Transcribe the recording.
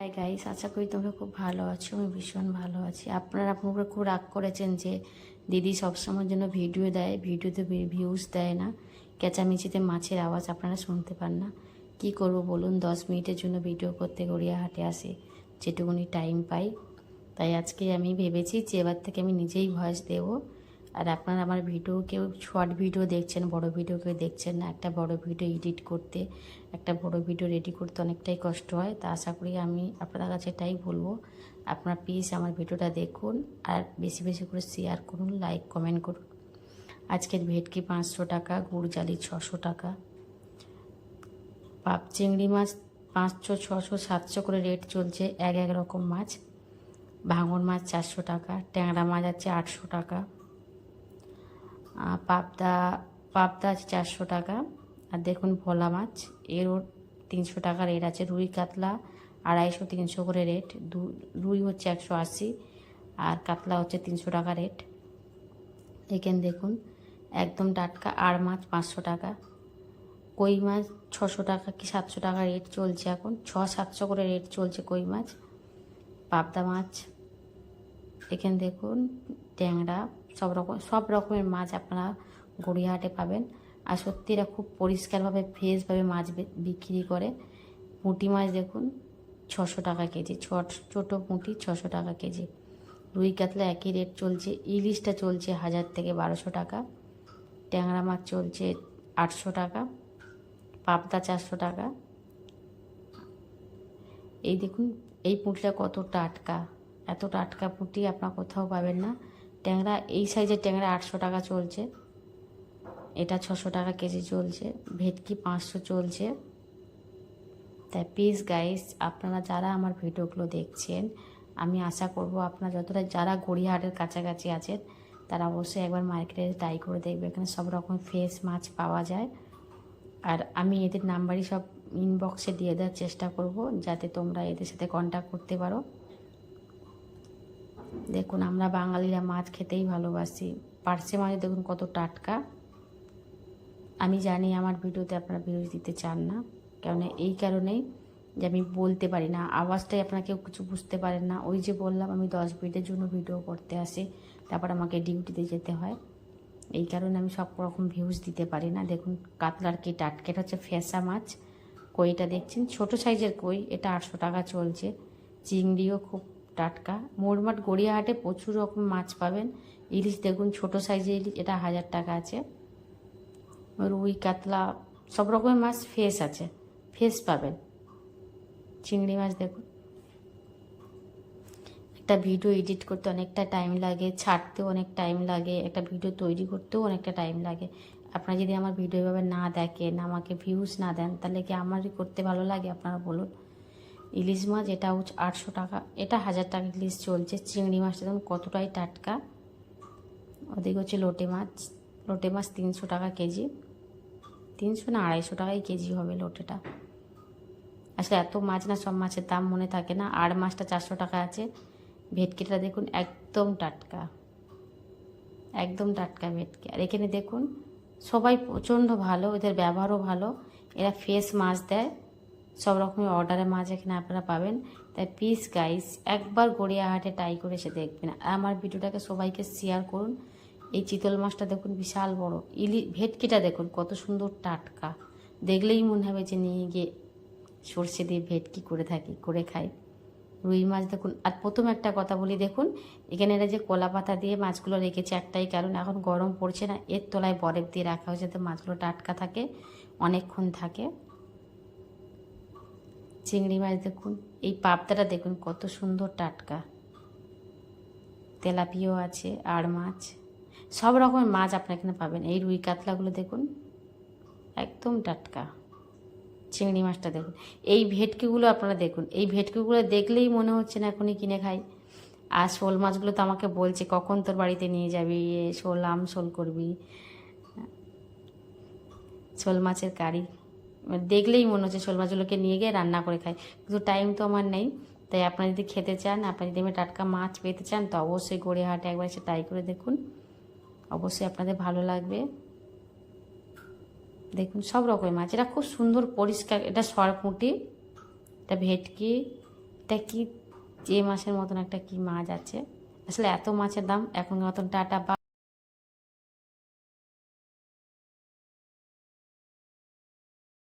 Hi guys আশা করি তোমরা খুব ভালো আছো। আমি ভীষণ ভালো আছি। আপনারা আপনারা খুব রাগ করেছেন যে দিদি সবসময়ের জন্য ভিডিও দেয়, ভিডিওতে ভিউজ দেয় না। চেঁচামেচিতে মাছের আওয়াজ আপনারা শুনতে পান না। কি করব বলুন? দশ মিনিটের জন্য ভিডিও করতে গড়িয়াহাটে আসে। যেটুকুনি টাইম পাই। তাই আজকে আমি ভেবেছি যে এবার থেকে আমি নিজেই ভয়েস দেবো। আর আপনারা আমার ভিডিও কেউ শর্ট ভিডিও দেখছেন, বড় ভিডিও কেউ দেখছেন না, একটা বড় ভিডিও এডিট করতে, একটা বড় ভিডিও রেডি করতে অনেকটাই কষ্ট হয়। তা আশা করি আমি আপনাদের কাছে এটাই বলব। আপনারা প্লিজ আমার ভিডিওটা দেখুন আর বেশি বেশি করে শেয়ার করুন লাইক কমেন্ট করুন। আজকের ভেটকি পাঁচশো টাকা, গুড় জালি ছশো টাকা। পাপ চিংড়ি মাছ পাঁচশো, ছশো, সাতশো করে রেট চলছে এক এক রকম মাছ। ভাঙন মাছ চারশো টাকা, ট্যাংরা মাছ আছে আটশো টাকা। পাবদা পাবদা আছে চারশো টাকা। আর দেখুন ভোলা মাছ, এরও তিনশো টাকা রেট আছে। রুই কাতলা আড়াইশো, তিনশো করে রেট। রুই হচ্ছে একশো আশি, আর কাতলা হচ্ছে তিনশো টাকা রেট। এখানে দেখুন, একদম টাটকা আর মাছ পাঁচশো টাকা। কই মাছ ছশো টাকা কি সাতশো টাকা রেট চলছে এখন? ছ, সাতশো করে রেট চলছে কই মাছ। পাবদা মাছ। এখানে দেখুন, ট্যাংরা সব রকম, সব রকমের মাছ আপনারা গড়িয়াহাটে পাবেন। আর সত্যি এরা খুব পরিষ্কারভাবে ফ্রেশভাবে মাছ বিক্রি করে। পুঁটি মাছ দেখুন, ছশো টাকা কেজি ছোট ছোটো পুঁটি ছশো টাকা কেজি। রুই কাতলা একই রেট চলছে, ইলিশটা চলছে হাজার থেকে বারোশো টাকা। ট্যাংরা মাছ চলছে আটশো টাকা, পাবদা চারশো টাকা। এই দেখুন, এই পুঁটিটা কত টাটকা এত টাটকা পুঁটি আপনার কোথাও পাবেন না। ট্যাংরা, এই সাইজের ট্যাংরা আটশো টাকা চলছে। এটা ছশো টাকা কেজি চলছে। ভেটকি পাঁচশো চলছে। তাই প্লিজ গাইস আপনারা যারা আমার ভিডিওগুলো দেখছেন, আমি আশা করব আপনারা যতটা, যারা গড়িয়াহাটের কাছাকাছি আছেন, তারা অবশ্যই একবার মার্কেটে ট্রাই করে দেখবে। এখানে সব রকম ফ্রেশ মাছ পাওয়া যায়। আর আমি এদের নাম্বারই সব ইনবক্সে দিয়ে দেওয়ার চেষ্টা করব, যাতে তোমরা এদের সাথে কন্ট্যাক্ট করতে পারো। দেখুন, আমরা বাঙালিরা মাছ খেতেই ভালোবাসি। পার্সে মাছ দেখুন কত টাটকা। আমি জানি আমার ভিডিওতে আপনারা ভিডিও দিতে চান না, কেননা এই কারণেই যে আমি বলতে পারি না, আওয়াজটাই আপনারা কেউ কিছু বুঝতে পারেন না। ওই যে বললাম, আমি দশ মিনিটের জন্য ভিডিও করতে আসি, তারপর আমাকে ডিউটিতে যেতে হয়। এই কারণে আমি সব রকম ভিউজ দিতে পারি না। দেখুন, কাতলার কি টাটকা, এটা হচ্ছে ফেসা মাছ। কইটা দেখছেন? ছোট সাইজের কই, এটা আটশো টাকা চলছে। চিংড়িও খুব টাটকা। মোটমাট গড়িয়াহাটে প্রচুর রকম মাছ পাবেন। ইলিশ দেখুন, ছোট সাইজের ইলিশ, এটা হাজার টাকা আছে। রুই কাতলা, সব রকমের মাছ ফ্রেশ আছে, ফ্রেশ পাবেন। চিংড়ি মাছ দেখুন। একটা ভিডিও এডিট করতে অনেকটা টাইম লাগে, ছাড়তেও অনেক টাইম লাগে, একটা ভিডিও তৈরি করতেও অনেকটা টাইম লাগে। আপনারা যদি আমার ভিডিও এভাবে না দেখেন, আমাকে ভিউজ না দেন, তাহলে কি আমারই করতে ভালো লাগে? আপনারা বলুন। ইলিশ মাছ, এটা হচ্ছে আটশো টাকা। এটা হাজার টাকা ইলিশ চলছে। চিংড়ি মাছটা দেখুন কতটাই টাটকা। ওদিকে হচ্ছে লোটে মাছ। লোটে মাছ তিনশো টাকা কেজি। তিনশো না আড়াইশো টাকাই কেজি হবে লোটেটা। আসলে এত মাছ না, সব মাছের দাম মনে থাকে না। আর মাছটা চারশো টাকা আছে। ভেটকিটা দেখুন একদম টাটকা। একদম টাটকা ভেটকি। আর এখানে দেখুন সবাই প্রচণ্ড ভালো, এদের ব্যবহারও ভালো। এরা ফ্রেশ মাছ দেয়। সব রকমের অর্ডারের মাছ এখানে আপনারা পাবেন। তাই প্লিজ গাইস একবার গড়িয়াহাটে ট্রাই করে এসে দেখবেন। আর আমার ভিডিওটাকে সবাইকে শেয়ার করুন। এই চিতল মাছটা দেখুন, বিশাল বড়। ইলি ভেটকিটা দেখুন, কত সুন্দর টাটকা। দেখলেই মনে হবে যে নিয়ে গিয়ে সর্ষে দিয়ে ভেটকি করে থাকি, করে খাই। রুই মাছ দেখুন। আর প্রথম একটা কথা বলি, দেখুন, এখানে এরা যে কলা পাতা দিয়ে মাছগুলো রেখেছে একটাই কারণ, এখন গরম পড়ছে না। এর তলায় বরফ দিয়ে রাখা হয়েছে, যাতে মাছগুলো টাটকা থাকে, অনেকক্ষণ থাকে। চিংড়ি মাছ দেখুন, এই পাবদাটা দেখুন কত সুন্দর টাটকা। তেলাপিও আছে আর মাছ, সব রকমের মাছ আপনার এখানে পাবেন। এই রুই কাতলাগুলো দেখুন, একদম টাটকা। চিংড়ি মাছটা দেখুন, এই ভেটকিগুলো আপনারা দেখুন, এই ভেটকিগুলো দেখলেই মনে হচ্ছে না এখনই কিনে খাই। আর শোল মাছগুলো তো আমাকে বলছে, কখন তোর বাড়িতে নিয়ে যাবি? শোল, আম শোল করবি? শোল মাছের কারি। দেখলেই মনে হচ্ছে শোল মাছগুলোকে নিয়ে গিয়ে রান্না করে খাই। কিন্তু টাইম তো আমার নেই। তাই আপনারা যদি খেতে চান, আপনারা যদি আমি টাটকা মাছ পেতে চান, তো অবশ্যই গড়িয়াহাটে একবার এসে ট্রাই করে দেখুন। অবশ্যই আপনাদের ভালো লাগবে। দেখুন, সব রকমের মাছ। এটা খুব সুন্দর, পরিষ্কার। এটা সরপুঁটি এটা ভেটকি, এটা কি যে মাছের মতন একটা কি মাছ আছে। আসলে এত মাছের দাম এখন মতন টাটা